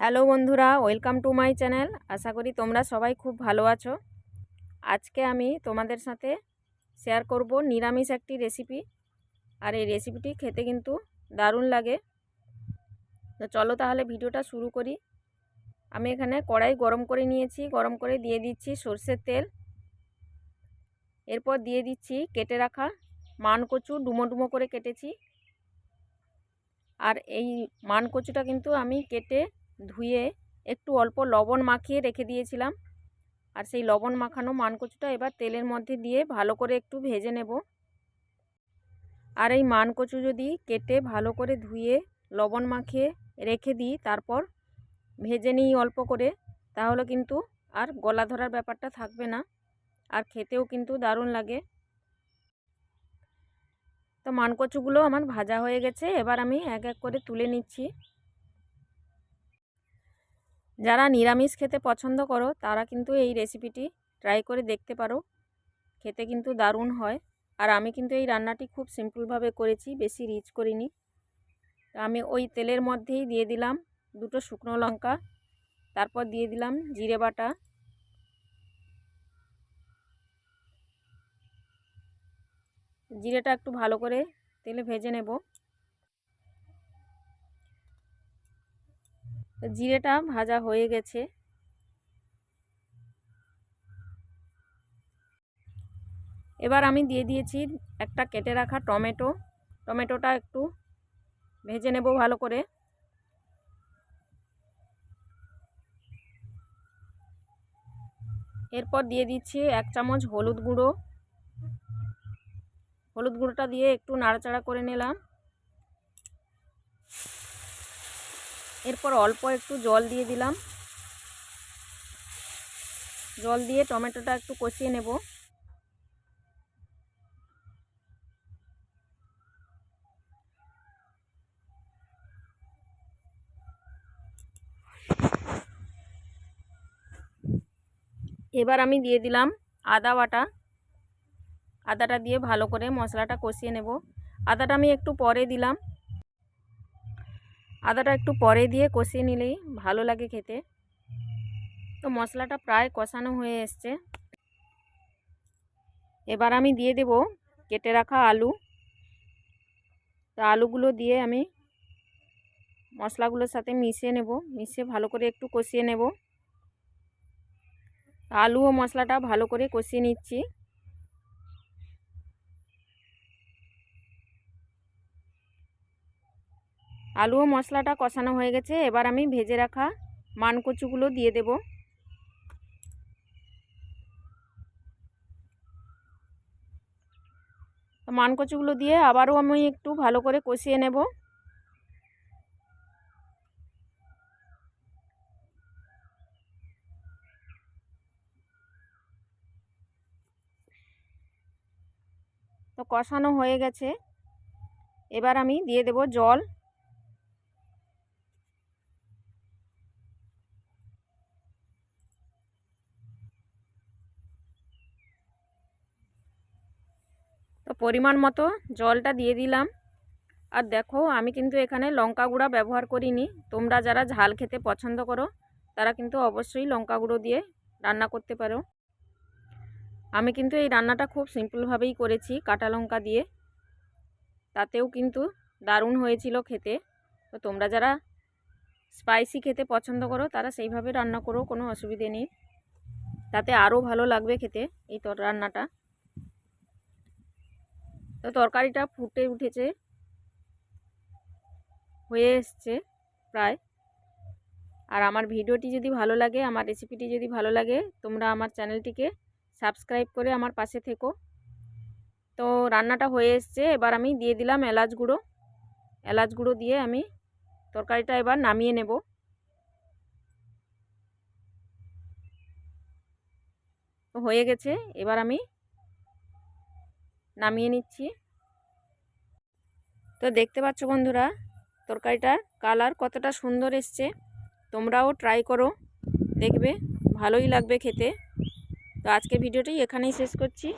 Hello বন্ধুরা, welcome to my channel. আশা করি তোমরা সবাই খুব ভালো আছো। আজকে আমি তোমাদের সাথে শেয়ার করব নিরামিষ একটি রেসিপি। আর এই রেসিপিটি খেতে কিন্তু দারুণ লাগে। তো চলো তাহলে ভিডিওটা শুরু করি। আমি এখানে কড়াই গরম করে নিয়েছি, গরম করে দিয়ে দিচ্ছি সর্ষের তেল। এরপর দিয়ে দিচ্ছি কেটে রাখা মান কচু ডুমো ডুমো করে কেটেছি। আর এই মান কচুটা কিন্তু আমি কেটে ধুয়ে একটু অল্প লবণ মাখিয়ে রেখে দিয়েছিলাম। আর সেই লবণ মাখানো মানকচুটা এবার তেলের মধ্যে দিয়ে ভালো করে একটু ভেজে নেব। আর এই মানকচু যদি কেটে ভালো করে ধুয়ে, লবণ মাখিয়ে রেখে দিই, তারপর ভেজে নিই অল্প করে, তাহলে কিন্তু আর গলা ধরার ব্যাপারটা থাকবে না। আর খেতেও কিন্তু দারুণ লাগে। তো মানকচুগুলো আমার ভাজা হয়ে গেছে, এবার আমি এক এক করে তুলে নিচ্ছি। যারা নিরামিষ খেতে পছন্দ করো, তারা কিন্তু এই রেসিপিটি ট্রাই করে দেখতে পারো। খেতে কিন্তু দারুণ হয়। আর আমি কিন্তু এই রান্নাটি খুব সিম্পলভাবে করেছি, বেশি রিচ করিনি। আমি ওই তেলের মধ্যেই দিয়ে দিলাম দুটো শুকনো লঙ্কা, তারপর দিয়ে দিলাম জিরে বাটা। জিরেটা একটু ভালো করে তেলে ভেজে নেব। জিরেটা ভাজা হয়ে গেছে। এবার আমি দিয়ে দিয়েছি একটা কেটে রাখা টমেটো। টমেটোটা একটু ভেজে নেব ভালো করে। এরপর দিয়ে দিচ্ছি এক চামচ হলুদ গুঁড়ো। হলুদ গুঁড়োটা দিয়ে একটু নাড়াচাড়া করে নিলাম। এরপর অল্প একটু জল দিয়ে দিলাম। জল দিয়ে টমেটোটা একটু কষিয়ে নেব। এবার আমি দিয়ে দিলাম আদা বাটা। আদাটা দিয়ে ভালো করে মশলাটা কষিয়ে নেব। আদাটা আমি একটু পরে দিলাম। আদাটা একটু পরে দিয়ে কষিয়ে নিলেই ভালো লাগে খেতে। তো মশলাটা প্রায় কষানো হয়ে এসছে। এবার আমি দিয়ে দেব কেটে রাখা আলু। তো আলুগুলো দিয়ে আমি মশলাগুলোর সাথে মিশিয়ে নেব, মিশিয়ে ভালো করে একটু কষিয়ে নেব। আলু ও মশলাটা ভালো করে কষিয়ে নিচ্ছি। আলু ও মশলাটা কষানো হয়ে গেছে, এবার আমি ভেজে রাখা মানকচুগুলো দিয়ে দেব। মানকচুগুলো দিয়ে আবারও আমি একটু ভালো করে কষিয়ে নেব। তো কষানো হয়ে গেছে। এবার আমি দিয়ে দেব জল। পরিমাণ মতো জলটা দিয়ে দিলাম। আর দেখো, আমি কিন্তু এখানে লঙ্কা গুঁড়া ব্যবহার করিনি। তোমরা যারা ঝাল খেতে পছন্দ করো, তারা কিন্তু অবশ্যই লঙ্কা গুঁড়ো দিয়ে রান্না করতে পারো। আমি কিন্তু এই রান্নাটা খুব সিম্পলভাবেই করেছি, কাটা লঙ্কা দিয়ে। তাতেও কিন্তু দারুণ হয়েছিল খেতে। তো তোমরা যারা স্পাইসি খেতে পছন্দ করো, তারা সেইভাবে রান্না করো, কোনো অসুবিধে নেই। তাতে আরও ভালো লাগবে খেতে এই তর রান্নাটা। তো তরকারিটা ফুটে উঠেছে। হয়ে এসছে প্রায়। আর আমার ভিডিওটি যদি ভালো লাগে, আমার রেসিপিটি যদি ভালো লাগে, তোমরা আমার চ্যানেলটিকে সাবস্ক্রাইব করে আমার পাশে থেকো। তো রান্নাটা হয়ে এসছে, এবার আমি দিয়ে দিলাম এলাচ গুঁড়ো। এলাচ গুঁড়ো দিয়ে আমি তরকারিটা এবার নামিয়ে নেব। হয়ে গেছে, এবার আমি নামিয়ে নিচ্ছি। তো দেখতে পাচ্ছ বন্ধুরা তরকারিটার কালার কতটা সুন্দর এসছে। তোমরাও ট্রাই করো, দেখবে ভালোই লাগবে খেতে। তো আজকে ভিডিওটি এখানেই শেষ করছি।